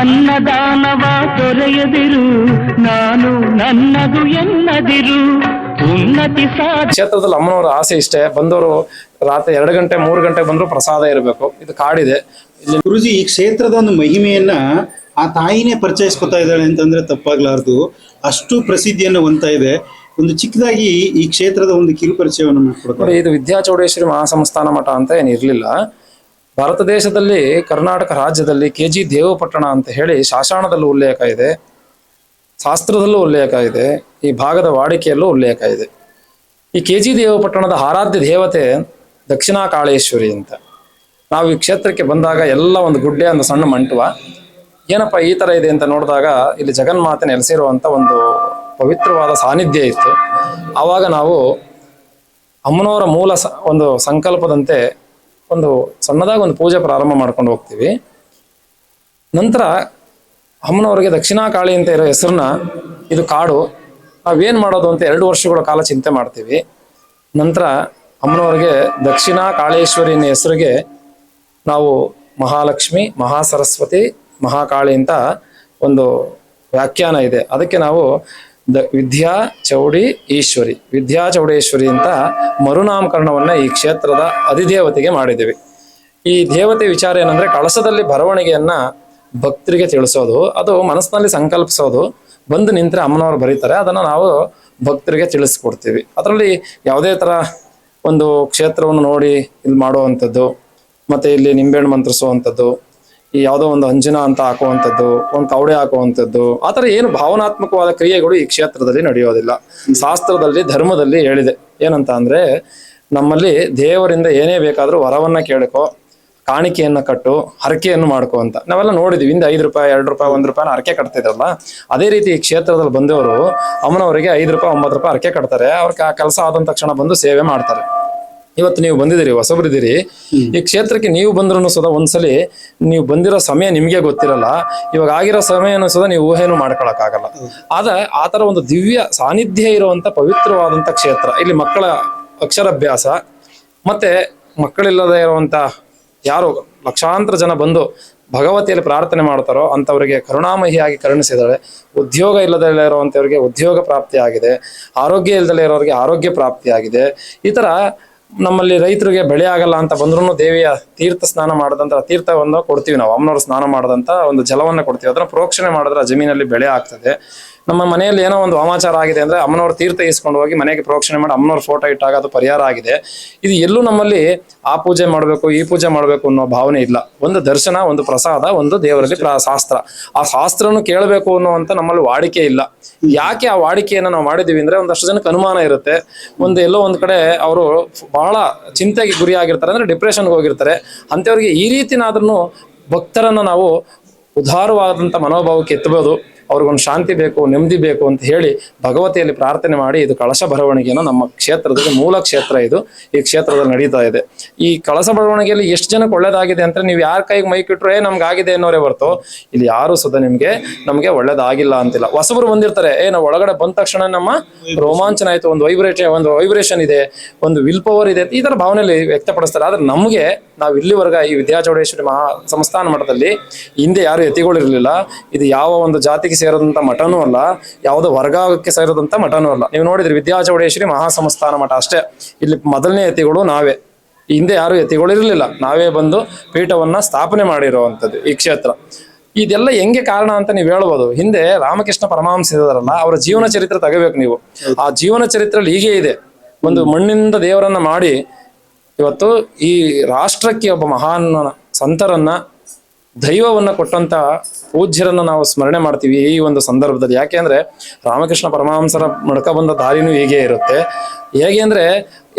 ಅನ್ನದಾನವ ತೊರೆಯದಿರು ನಾನು ನನ್ನದು ಎನ್ನದಿರು. ಉನ್ನತಿ ಸಾಧ ಕ್ಷೇತ್ರದಲ್ಲಿ ಅಮ್ಮನವರ ಆಸೆ ಇಷ್ಟೇ. ಬಂದವರು ರಾತ್ರಿ ಎರಡು ಗಂಟೆ ಮೂರು ಗಂಟೆ ಬಂದ್ರು ಪ್ರಸಾದ ಇರಬೇಕು. ಇದು ಕಾಡಿದೆ. ಇಲ್ಲಿ ಗುರುಜಿ ಈ ಕ್ಷೇತ್ರದ ಒಂದು ಮಹಿಮೆಯನ್ನ ಆ ತಾಯಿನೇ ಪರಿಚಯಿಸ್ಕೊತಾ ಇದ್ದಾಳೆ ಅಂತಂದ್ರೆ ತಪ್ಪಾಗ್ಲಾರ್ದು. ಅಷ್ಟು ಪ್ರಸಿದ್ಧಿಯನ್ನು ಹೊಂತಾ ಇದೆ. ಒಂದು ಚಿಕ್ಕದಾಗಿ ಈ ಕ್ಷೇತ್ರದ ಒಂದು ಕಿರು ಪರಿಚಯವನ್ನು ಮಾಡ್ಕೊಡ್ತಾರೆ ಇದು ವಿದ್ಯಾಚೌಡೇಶ್ವರಿ ಮಹಾಸಂಸ್ಥಾನ ಮಠ ಅಂತ ಏನಿರಲಿಲ್ಲ. ಭಾರತ ದೇಶದಲ್ಲಿ ಕರ್ನಾಟಕ ರಾಜ್ಯದಲ್ಲಿ ಕೆ ಜಿ ದೇವಪಟ್ಟಣ ಅಂತ ಹೇಳಿ ಶಾಸನದಲ್ಲೂ ಉಲ್ಲೇಖ ಇದೆ, ಶಾಸ್ತ್ರದಲ್ಲೂ ಉಲ್ಲೇಖ ಇದೆ, ಈ ಭಾಗದ ವಾಡಿಕೆಯಲ್ಲೂ ಉಲ್ಲೇಖ ಇದೆ. ಈ ಕೆ ಜಿ ದೇವಪಟ್ಟಣದ ಆರಾಧ್ಯ ದೇವತೆ ದಕ್ಷಿಣಾ ಕಾಳೇಶ್ವರಿ ಅಂತ. ನಾವು ಈ ಕ್ಷೇತ್ರಕ್ಕೆ ಬಂದಾಗ ಎಲ್ಲ ಒಂದು ಗುಡ್ಡೆ, ಒಂದು ಸಣ್ಣ ಮಂಟಪ ಏನಪ್ಪ ಈ ತರ ಇದೆ ಅಂತ ನೋಡಿದಾಗ ಇಲ್ಲಿ ಜಗನ್ಮಾತೆ ನೆಲೆಸಿರುವಂಥ ಒಂದು ಪವಿತ್ರವಾದ ಸಾನ್ನಿಧ್ಯ ಇತ್ತು. ಆವಾಗ ನಾವು ಅಮ್ಮನವರ ಮೂಲ ಒಂದು ಸಂಕಲ್ಪದಂತೆ ಒಂದು ಸಣ್ಣದಾಗಿ ಒಂದು ಪೂಜೆ ಪ್ರಾರಂಭ ಮಾಡ್ಕೊಂಡು ಹೋಗ್ತೀವಿ. ನಂತರ ಅಮ್ಮನವರಿಗೆ ದಕ್ಷಿಣ ಕಾಳಿ ಅಂತ ಇರೋ ಹೆಸರನ್ನ, ಇದು ಕಾಡು, ನಾವೇನು ಮಾಡೋದು ಅಂತ ಎರಡು ವರ್ಷಗಳ ಕಾಲ ಚಿಂತೆ ಮಾಡ್ತೀವಿ. ನಂತರ ಅಮ್ಮನವರಿಗೆ ದಕ್ಷಿಣ ಕಾಳೇಶ್ವರಿ ಹೆಸರಿಗೆ ನಾವು ಮಹಾಲಕ್ಷ್ಮಿ, ಮಹಾಸರಸ್ವತಿ, ಮಹಾಕಾಳಿ ಅಂತ ಒಂದು ವ್ಯಾಖ್ಯಾನ ಇದೆ. ಅದಕ್ಕೆ ನಾವು ದ ವಿದ್ಯಾ ಚೌಡಿ ಈಶ್ವರಿ. ವಿದ್ಯಾ ಚೌಡೇಶ್ವರಿ ಅಂತ ಮರುನಾಮಕರಣವನ್ನ ಈ ಕ್ಷೇತ್ರದ ಅಧಿದೇವತೆಗೆ ಮಾಡಿದ್ದೀವಿ. ಈ ದೇವತೆ ವಿಚಾರ ಏನಂದ್ರೆ ಕಳಸದಲ್ಲಿ ಬರವಣಿಗೆಯನ್ನ ಭಕ್ತರಿಗೆ ತಿಳಿಸೋದು, ಅದು ಮನಸ್ಸಿನಲ್ಲಿ ಸಂಕಲ್ಪಿಸೋದು, ಬಂದು ನಿಂತರೆ ಅಮ್ಮನವರು ಬರೀತಾರೆ, ಅದನ್ನ ನಾವು ಭಕ್ತರಿಗೆ ತಿಳಿಸ್ಕೊಡ್ತೀವಿ. ಅದರಲ್ಲಿ ಯಾವುದೇ ತರ ಒಂದು ಕ್ಷೇತ್ರವನ್ನು ನೋಡಿ ಇಲ್ಲಿ ಮಾಡುವಂಥದ್ದು, ಮತ್ತೆ ಇಲ್ಲಿ ನಿಂಬೆಹಣ್ಣು ಮಂತ್ರಿಸುವಂಥದ್ದು ಈ ಯಾವುದೋ ಒಂದು ಅಂಜನ ಅಂತ ಹಾಕುವಂಥದ್ದು, ಒಂದು ಕವಡೆ ಹಾಕುವಂಥದ್ದು, ಆ ಥರ ಏನು ಭಾವನಾತ್ಮಕವಾದ ಕ್ರಿಯೆಗಳು ಈ ಕ್ಷೇತ್ರದಲ್ಲಿ ನಡೆಯೋದಿಲ್ಲ. ಶಾಸ್ತ್ರದಲ್ಲಿ, ಧರ್ಮದಲ್ಲಿ ಹೇಳಿದೆ. ಏನಂತ ಅಂದ್ರೆ, ನಮ್ಮಲ್ಲಿ ದೇವರಿಂದ ಏನೇ ಬೇಕಾದರೂ ವರವನ್ನ ಕೇಳ್ಕೊ, ಕಾಣಿಕೆಯನ್ನ ಕಟ್ಟು, ಹರಕೆಯನ್ನು ಮಾಡ್ಕೊ ಅಂತ. ನಾವೆಲ್ಲ ನೋಡಿದ್ವಿ. ಹಿಂದೆ ಐದು ರೂಪಾಯಿ, ಎರಡು ರೂಪಾಯಿ, ಒಂದು ರೂಪಾಯಿ ಹರಕೆ ಕಟ್ತಿದ್ರಲ್ಲ, ಅದೇ ರೀತಿ ಈ ಕ್ಷೇತ್ರದಲ್ಲಿ ಬಂದವರು, ಅಮ್ಮನವರಿಗೆ ಐದು ರೂಪಾಯಿ, ಒಂಬತ್ತು ರೂಪಾಯಿ ಹರಕೆ ಕಟ್ತಾರೆ. ಅವ್ರ ಕೆಲಸ ಆದ ತಕ್ಷಣ ಬಂದು ಸೇವೆ ಮಾಡ್ತಾರೆ. ಇವತ್ತು ನೀವು ಬಂದಿದ್ದೀರಿ ಹೊಸಬರಿದ್ದೀರಿ. ಈ ಕ್ಷೇತ್ರಕ್ಕೆ ನೀವು ಬಂದ್ರೂ ಸದಾ ಒಂದ್ಸಲಿ ನೀವು ಬಂದಿರೋ ಸಮಯ ನಿಮಗೆ ಗೊತ್ತಿರಲ್ಲ. ಇವಾಗ ಆಗಿರೋ ಸಮಯನೂ ಸದ ನೀವು ಊಹೆನೂ ಮಾಡ್ಕೊಳಕ್ಕಾಗಲ್ಲ. ಆದ್ರೆ ಆ ಥರ ಒಂದು ದಿವ್ಯ ಸಾನ್ನಿಧ್ಯ ಇರುವಂತ ಪವಿತ್ರವಾದಂತ ಕ್ಷೇತ್ರ ಇಲ್ಲಿ ಮಕ್ಕಳ ಅಕ್ಷರಾಭ್ಯಾಸ ಮತ್ತೆ ಮಕ್ಕಳಿಲ್ಲದೆ ಇರುವಂತ ಯಾರು ಲಕ್ಷಾಂತರ ಜನ ಬಂದು ಭಗವತಿಯಲ್ಲಿ ಪ್ರಾರ್ಥನೆ ಮಾಡ್ತಾರೋ ಅಂಥವರಿಗೆ ಕರುಣಾಮಹಿಯಾಗಿ ಕರುಣಿಸಿದಾಳೆ ಉದ್ಯೋಗ ಇಲ್ಲದಲ್ಲೇ ಇರುವಂಥವ್ರಿಗೆ ಉದ್ಯೋಗ ಪ್ರಾಪ್ತಿಯಾಗಿದೆ ಆರೋಗ್ಯ ಇಲ್ಲದಲ್ಲೇ ಇರೋರಿಗೆ ಆರೋಗ್ಯ ಪ್ರಾಪ್ತಿಯಾಗಿದೆ. ಈ ತರ ನಮ್ಮಲ್ಲಿ ರೈತರಿಗೆ ಬೆಳೆ ಆಗಲ್ಲ ಅಂತ ಬಂದ್ರು ದೇವಿಯ ತೀರ್ಥ ಸ್ನಾನ ಮಾಡದಂತ ತೀರ್ಥವನ್ನು ಕೊಡ್ತೀವಿ ನಾವು, ಅಮ್ಮನವ್ರು ಸ್ನಾನ ಮಾಡದಂತ ಒಂದು ಜಲವನ್ನ ಕೊಡ್ತೀವಿ. ಅದನ್ನ ಪ್ರೋಕ್ಷಣೆ ಮಾಡಿದ್ರೆ ಜಮೀನಲ್ಲಿ ಬೆಳೆ ಆಗ್ತದೆ. ನಮ್ಮ ಮನೆಯಲ್ಲಿ ಏನೋ ಒಂದು ವಾಮಾಚಾರ ಆಗಿದೆ ಅಂದ್ರೆ ಅಮ್ಮನವ್ರ ತೀರ್ಥ ಇಸ್ಕೊಂಡು ಹೋಗಿ ಮನೆಗೆ ಪ್ರೋಕ್ಷಣೆ ಮಾಡಿ ಅಮ್ಮನವ್ರ ಫೋಟೋ ಇಟ್ಟಾಗ ಅದು ಪರಿಹಾರ ಆಗಿದೆ. ಇದು ಎಲ್ಲೂ ನಮ್ಮಲ್ಲಿ ಆ ಪೂಜೆ ಮಾಡಬೇಕು, ಈ ಪೂಜೆ ಮಾಡಬೇಕು ಅನ್ನೋ ಭಾವನೆ ಇಲ್ಲ. ಒಂದು ದರ್ಶನ, ಒಂದು ಪ್ರಸಾದ, ಒಂದು ದೇವರಲ್ಲಿ ಶಾಸ್ತ್ರ. ಆ ಶಾಸ್ತ್ರನು ಕೇಳಬೇಕು ಅನ್ನುವಂತ ನಮ್ಮಲ್ಲಿ ವಾಡಿಕೆ ಇಲ್ಲ. ಯಾಕೆ ಆ ವಾಡಿಕೆಯನ್ನ ನಾವು ಮಾಡಿದೀವಿ ಅಂದ್ರೆ ಒಂದಷ್ಟು ಜನಕ್ಕೆ ಅನುಮಾನ ಇರುತ್ತೆ. ಒಂದು ಎಲ್ಲೋ ಒಂದ್ ಕಡೆ ಅವರು ಬಹಳ ಚಿಂತೆಗೆ ಗುರಿ ಆಗಿರ್ತಾರೆ ಅಂದ್ರೆ ಡಿಪ್ರೆಷನ್ಗೆ ಹೋಗಿರ್ತಾರೆ. ಅಂತವ್ರಿಗೆ ಈ ರೀತಿನಾದ್ರೂ ಭಕ್ತರನ್ನ ನಾವು ಉದಾರವಾದಂಥ ಮನೋಭಾವಕ್ಕೆ ಎತ್ತಬಹುದು ಅವ್ರಿಗೊಂದು ಶಾಂತಿ ಬೇಕು, ನೆಮ್ಮದಿ ಬೇಕು ಅಂತ ಹೇಳಿ ಭಗವತಿಯಲ್ಲಿ ಪ್ರಾರ್ಥನೆ ಮಾಡಿ ಇದು ಕಳಶ ಬರವಣಿಗೆಯನ್ನು ನಮ್ಮ ಕ್ಷೇತ್ರದಲ್ಲಿ ಮೂಲ ಕ್ಷೇತ್ರ ಇದು. ಈ ಕ್ಷೇತ್ರದಲ್ಲಿ ನಡೀತಾ ಇದೆ. ಈ ಕಳಶ ಬರವಣಿಗೆಯಲ್ಲಿ ಎಷ್ಟು ಜನಕ್ಕೆ ಒಳ್ಳೇದಾಗಿದೆ ಅಂತ ನೀವು ಯಾರ ಕೈಗೆ ಮೈಕ್ ಇಟ್ರೆ ನಮ್ಗೆ ಆಗಿದೆ ಅನ್ನೋರೇ ಹೊರತು ಇಲ್ಲಿ ಯಾರು ಸುದ ನಿಮ್ಗೆ, ನಮ್ಗೆ ಒಳ್ಳೇದಾಗಿಲ್ಲ ಅಂತಿಲ್ಲ. ಹೊಸಬರು ಬಂದಿರ್ತಾರೆ, ಏ, ನಾವು ಒಳಗಡೆ ಬಂದ ತಕ್ಷಣ ನಮ್ಮ ರೋಮಾಂಚನ ಆಯ್ತು, ಒಂದು ವೈಬ್ರೇಷನ್ ಒಂದು ವೈಬ್ರೇಷನ್ ಇದೆ, ಒಂದು ವಿಲ್ ಪವರ್ ಇದೆ ಈ ತರ ಭಾವನೆಯಲ್ಲಿ ವ್ಯಕ್ತಪಡಿಸ್ತಾರೆ. ಆದ್ರೆ ನಮಗೆ ನಾವು ಇಲ್ಲಿವರೆಗ ಈ ವಿದ್ಯಾಚೌಡೇಶ್ವರಿ ಮಹಾ ಸಂಸ್ಥಾನ ಮಠದಲ್ಲಿ ಹಿಂದೆ ಯಾರು ಯತಿಗಳಿರಲಿಲ್ಲ ಇದು ಯಾವ ಒಂದು ಜಾತಿಗೆ ಸೇರಿದಂತ ಮಠನೂ ಅಲ್ಲ, ಯಾವುದೋ ವರ್ಗಕ್ಕೆ ಸೇರಿದಂತ ಮಠನೂ ಅಲ್ಲ. ನೀವು ನೋಡಿದ್ರಿ, ವಿದ್ಯಾಚೌಡೇಶ್ವರಿ ಮಹಾಸಂಸ್ಥಾನ ಮಠ ಅಷ್ಟೇ. ಇಲ್ಲಿ ಮೊದಲನೇ ಯತಿಗಳು ನಾವೇ. ಹಿಂದೆ ಯಾರು ಯತಿಗಳು ಇರಲಿಲ್ಲ. ನಾವೇ ಬಂದು ಪೀಠವನ್ನ ಸ್ಥಾಪನೆ ಮಾಡಿರುವಂತದ್ದು ಈ ಕ್ಷೇತ್ರ. ಇದೆಲ್ಲ ಹೆಂಗೆ ಕಾರಣ ಅಂತ ನೀವು ಹೇಳ್ಬೋದು. ಹಿಂದೆ ರಾಮಕೃಷ್ಣ ಪರಮಹಂಸ ಇದಾರಲ್ಲ ಅವರ ಜೀವನ ಚರಿತ್ರೆ ತಗಬೇಕು ನೀವು. ಆ ಜೀವನ ಚರಿತ್ರೆಯಲ್ಲಿ ಹೀಗೆ ಇದೆ. ಒಂದು ಮಣ್ಣಿನಿಂದ ದೇವರನ್ನ ಮಾಡಿ ಇವತ್ತು ಈ ರಾಷ್ಟ್ರಕ್ಕೆ ಒಬ್ಬ ಮಹಾನ್ ಸಂತರನ್ನ ದೈವವನ್ನ ಕೊಟ್ಟಂತ ಪೂಜ್ಯರನ್ನ ನಾವು ಸ್ಮರಣೆ ಮಾಡ್ತೀವಿ ಈ ಒಂದು ಸಂದರ್ಭದಲ್ಲಿ. ಯಾಕೆ ಅಂದ್ರೆ ರಾಮಕೃಷ್ಣ ಪರಮಹಂಸರ ಮಡ್ಕ ಬಂದ ದಾರಿನೂ ಹೀಗೆ ಇರುತ್ತೆ. ಹೇಗೆ ಅಂದ್ರೆ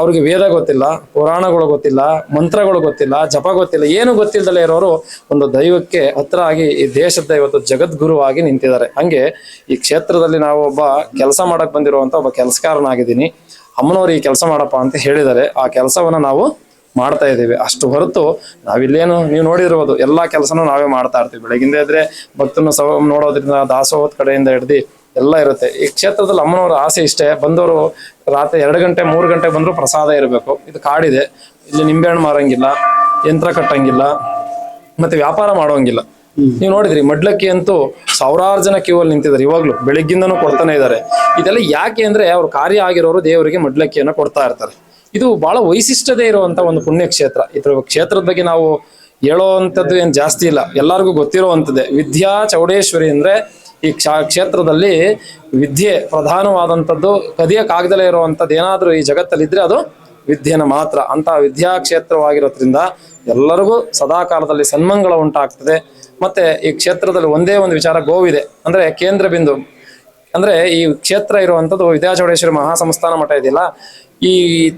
ಅವ್ರಿಗೆ ವೇದ ಗೊತ್ತಿಲ್ಲ, ಪುರಾಣಗಳು ಗೊತ್ತಿಲ್ಲ, ಮಂತ್ರಗಳು ಗೊತ್ತಿಲ್ಲ, ಜಪ ಗೊತ್ತಿಲ್ಲ, ಏನು ಗೊತ್ತಿಲ್ಲದಲೇ ಇರೋರು ಒಂದು ದೈವಕ್ಕೆ ಹತ್ರ ಆಗಿ ಈ ದೇಶದ ಇವತ್ತು ಜಗದ್ಗುರುವಾಗಿ ನಿಂತಿದ್ದಾರೆ. ಹಂಗೆ ಈ ಕ್ಷೇತ್ರದಲ್ಲಿ ನಾವು ಒಬ್ಬ ಕೆಲಸ ಮಾಡಕ್ ಬಂದಿರುವಂತ ಒಬ್ಬ ಕೆಲಸಕಾರನಾಗಿದ್ದೀನಿ ಅಮ್ಮನವ್ರು ಈ ಕೆಲಸ ಮಾಡಪ್ಪ ಅಂತ ಹೇಳಿದ್ದಾರೆ. ಆ ಕೆಲಸವನ್ನ ನಾವು ಮಾಡ್ತಾ ಇದ್ದೀವಿ. ಅಷ್ಟು ಹೊರತು ನಾವಿಲ್ಲೇನು ನೀವು ನೋಡಿರ್ಬೋದು ಎಲ್ಲಾ ಕೆಲಸನೂ ನಾವೇ ಮಾಡ್ತಾ ಇರ್ತೀವಿ. ಬೆಳಗಿಂದ ಇದ್ರೆ ಭಕ್ತನ ಸವ ನೋಡೋದ್ರಿಂದ ದಾಸೋಹದ ಕಡೆಯಿಂದ ಹಿಡ್ದು ಎಲ್ಲ ಇರುತ್ತೆ. ಈ ಕ್ಷೇತ್ರದಲ್ಲಿ ಅಮ್ಮನವರ ಆಸೆ ಇಷ್ಟೇ. ಬಂದವರು ರಾತ್ರಿ ಎರಡು ಗಂಟೆ ಮೂರು ಗಂಟೆ ಬಂದರೂ ಪ್ರಸಾದ ಇರಬೇಕು. ಇದು ಕಾಡಿದೆ. ಇಲ್ಲಿ ನಿಂಬೆಹಣ್ಣು ಮಾರಂಗಿಲ್ಲ ಯಂತ್ರ ಕಟ್ಟಂಗಿಲ್ಲ ಮತ್ತೆ ವ್ಯಾಪಾರ ಮಾಡೋಂಗಿಲ್ಲ. ನೀವು ನೋಡಿದ್ರಿ ಮಡ್ಲಕ್ಕಿ ಅಂತೂ ಸಾವಿರಾರು ಜನ ಕ್ಯೂ ಅಲ್ಲಿ ನಿಂತಿದ್ದಾರೆ. ಇವಾಗ್ಲೂ ಬೆಳಿಗ್ಗಿಂದನೂ ಕೊಡ್ತಾನೆ ಇದ್ದಾರೆ. ಇದೆಲ್ಲ ಯಾಕೆ ಅಂದ್ರೆ ಅವ್ರ ಕಾರ್ಯ ಆಗಿರೋರು ದೇವರಿಗೆ ಮಡ್ಲಕ್ಕಿಯನ್ನ ಕೊಡ್ತಾ ಇರ್ತಾರೆ. ಇದು ಬಹಳ ವೈಶಿಷ್ಟ್ಯತೆ ಇರುವಂತ ಒಂದು ಪುಣ್ಯಕ್ಷೇತ್ರ. ಇದ್ರ ಕ್ಷೇತ್ರದ ಬಗ್ಗೆ ನಾವು ಹೇಳೋವಂಥದ್ದು ಏನ್ ಜಾಸ್ತಿ ಇಲ್ಲ. ಎಲ್ಲರಿಗೂ ಗೊತ್ತಿರುವಂಥದ್ದೇ. ವಿದ್ಯಾ ಚೌಡೇಶ್ವರಿ ಅಂದ್ರೆ ಈ ಕ್ಷ- ಕ್ಷೇತ್ರದಲ್ಲಿ ವಿದ್ಯೆ ಪ್ರಧಾನವಾದಂಥದ್ದು. ಕದಿಯಕ್ಕಾಗ್ದಲೇ ಇರುವಂಥದ್ದು. ಏನಾದರೂ ಈ ಜಗತ್ತಲ್ಲಿ ಇದ್ರೆ ಅದು ವಿದ್ಯೆನ ಮಾತ್ರ. ಅಂತ ವಿದ್ಯಾ ಕ್ಷೇತ್ರವಾಗಿರೋದ್ರಿಂದ ಎಲ್ಲರಿಗೂ ಸದಾಕಾಲದಲ್ಲಿ ಸನ್ಮಂಗಳ ಉಂಟಾಗ್ತದೆ. ಮತ್ತೆ ಈ ಕ್ಷೇತ್ರದಲ್ಲಿ ಒಂದೇ ಒಂದು ವಿಚಾರ ಗೋವಿದೆ ಅಂದ್ರೆ ಕೇಂದ್ರ ಬಿಂದು. ಅಂದ್ರೆ ಈ ಕ್ಷೇತ್ರ ಇರುವಂತದ್ದು ವಿದ್ಯಾಚೌಡೇಶ್ವರಿ ಮಹಾಸಂಸ್ಥಾನ ಮಠ ಇದೆಯಲ್ಲ? ಈ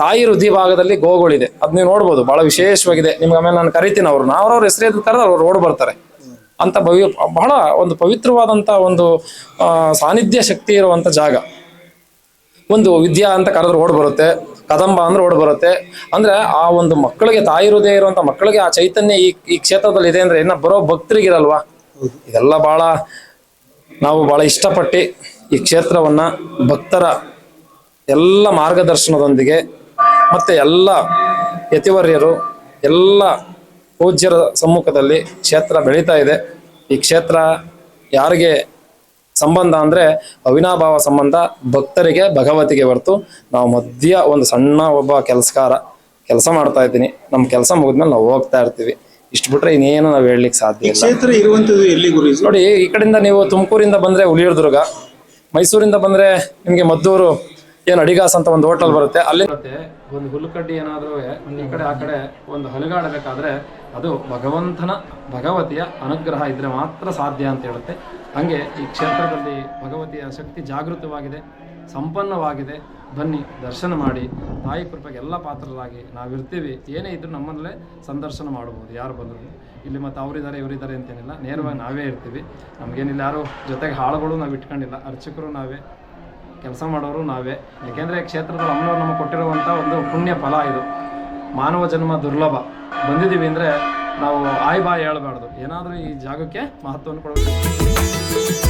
ತಾಯಿ ಹೃದಯ ಭಾಗದಲ್ಲಿ ಗೋಗಳಿದೆ. ಅದ್ ನೀವು ನೋಡ್ಬೋದು, ಬಹಳ ವಿಶೇಷವಾಗಿದೆ. ನಿಮ್ಗೆ ಆಮೇಲೆ ನಾನು ಕರಿತೀನಿ ಅವ್ರನ್ನ. ಅವ್ರವ್ರ ಹೆಸರು ಕರೆದ್ರೆ ಅವ್ರು ರೋಡ್ ಬರ್ತಾರೆ. ಅಂತ ಭವ್ಯ, ಬಹಳ ಒಂದು ಪವಿತ್ರವಾದಂತ ಒಂದು ಸಾನ್ನಿಧ್ಯ ಶಕ್ತಿ ಇರುವಂತ ಜಾಗ. ಒಂದು ವಿದ್ಯಾ ಅಂತ ಕರೆದ್ರೆ ಓಡ್ ಬರುತ್ತೆ, ಕದಂಬ ಅಂದ್ರೆ ಓಡ್ ಬರುತ್ತೆ. ಅಂದ್ರೆ ಆ ಒಂದು ಮಕ್ಕಳಿಗೆ ತಾಯಿ ಹೃದಯ ಇರುವಂತ ಮಕ್ಕಳಿಗೆ ಆ ಚೈತನ್ಯ ಈ ಈ ಕ್ಷೇತ್ರದಲ್ಲಿ ಇದೆ ಅಂದ್ರೆ ಇನ್ನ ಬರೋ ಭಕ್ತರಿಗಿರಲ್ವಾ? ಇದೆಲ್ಲ ಬಹಳ ನಾವು ಬಹಳ ಇಷ್ಟಪಟ್ಟು ಈ ಕ್ಷೇತ್ರವನ್ನ ಭಕ್ತರ ಎಲ್ಲ ಮಾರ್ಗದರ್ಶನದೊಂದಿಗೆ ಮತ್ತೆ ಎಲ್ಲ ಯತಿವರ್ಯರು ಎಲ್ಲ ಪೂಜ್ಯರ ಸಮ್ಮುಖದಲ್ಲಿ ಕ್ಷೇತ್ರ ಬೆಳೀತಾ ಇದೆ. ಈ ಕ್ಷೇತ್ರ ಯಾರಿಗೆ ಸಂಬಂಧ ಅಂದ್ರೆ ಅವಿನಾಭಾವ ಸಂಬಂಧ ಭಕ್ತರಿಗೆ ಭಗವತಿಗೆ ಹೊರತು ನಾವು ಮಧ್ಯ ಒಂದು ಸಣ್ಣ ಒಬ್ಬ ಕೆಲಸಕಾರ ಕೆಲಸ ಮಾಡ್ತಾ ಇದ್ದೀನಿ. ನಮ್ಮ ಕೆಲಸ ಮುಗಿದ್ಮೇಲೆ ನಾವು ಹೋಗ್ತಾ ಇರ್ತೀವಿ. ಇಷ್ಟು ಬಿಟ್ರೆ ಇನ್ನೇನು ನಾವು ಹೇಳಲಿಕ್ಕೆ ಸಾಧ್ಯ ಇಲ್ಲ. ಕ್ಷೇತ್ರ ಇರುವಂತದ್ದು ಎಲ್ಲಿ ಗುರುಜಿ? ನೋಡಿ ಈ ಕಡೆಯಿಂದ ನೀವು ತುಮಕೂರಿಂದ ಬಂದ್ರೆ ಹುಲಿಯೂರ್ದುರ್ಗ ಮೈಸೂರಿಂದ ಬಂದ್ರೆ ನಿಮ್ಗೆ ಮದ್ದೂರು ಏನು ಅಡಿಗಾಸ್ ಅಂತ ಒಂದು ಹೋಟೆಲ್ ಬರುತ್ತೆ? ಅಲ್ಲಿ ಒಂದು ಹುಲ್ಲುಕಡ್ಡಿ ಏನಾದ್ರೂ ಈ ಕಡೆ ಆ ಕಡೆ ಒಂದು ಹಲಗಾಡಬೇಕಾದ್ರೆ ಅದು ಭಗವಂತನ, ಭಗವತಿಯ ಅನುಗ್ರಹ ಇದ್ರೆ ಮಾತ್ರ ಸಾಧ್ಯ ಅಂತ ಹೇಳುತ್ತೆ. ಹಂಗೆ ಈ ಕ್ಷೇತ್ರದಲ್ಲಿ ಭಗವತಿಯ ಶಕ್ತಿ ಜಾಗೃತವಾಗಿದೆ, ಸಂಪನ್ನವಾಗಿದೆ. ಬನ್ನಿ, ದರ್ಶನ ಮಾಡಿ. ತಾಯಿ ಕೃಪೆಗೆ ಎಲ್ಲ ಪಾತ್ರರಾಗಿ ನಾವಿರ್ತೀವಿ. ಏನೇ ಇದ್ರೂ ನಮ್ಮಲ್ಲೇ ಸಂದರ್ಶನ ಮಾಡ್ಬೋದು, ಯಾರು ಬಂದ್ರು. ಇಲ್ಲಿ ಮತ್ತೆ ಅವರಿದ್ದಾರೆ, ಇವರಿದ್ದಾರೆ ಅಂತೇನಿಲ್ಲ. ನೇರವಾಗಿ ನಾವೇ ಇರ್ತೀವಿ. ನಮಗೇನಿಲ್ಲ ಯಾರು ಜೊತೆಗೆ ಹಾಳುಗಳು ನಾವು ಇಟ್ಕೊಂಡಿಲ್ಲ ಅರ್ಚಕರು ನಾವೇ. ಕೆಲಸ ಮಾಡೋರು ನಾವೇ. ಯಾಕೆಂದರೆ ಕ್ಷೇತ್ರದಲ್ಲಿ ಅಮ್ಮನವ್ರು ನಮಗೆ ಕೊಟ್ಟಿರುವಂಥ ಒಂದು ಪುಣ್ಯ ಫಲ ಇದು. ಮಾನವ ಜನ್ಮ ದುರ್ಲಭ. ಬಂದಿದ್ದೀವಿ ಅಂದರೆ ನಾವು ಆಯ್ ಬಾಯ್ ಹೇಳಬಾರ್ದು. ಏನಾದರೂ ಈ ಜಾಗಕ್ಕೆ ಮಹತ್ವವನ್ನು ಕೊಡಬೇಕು.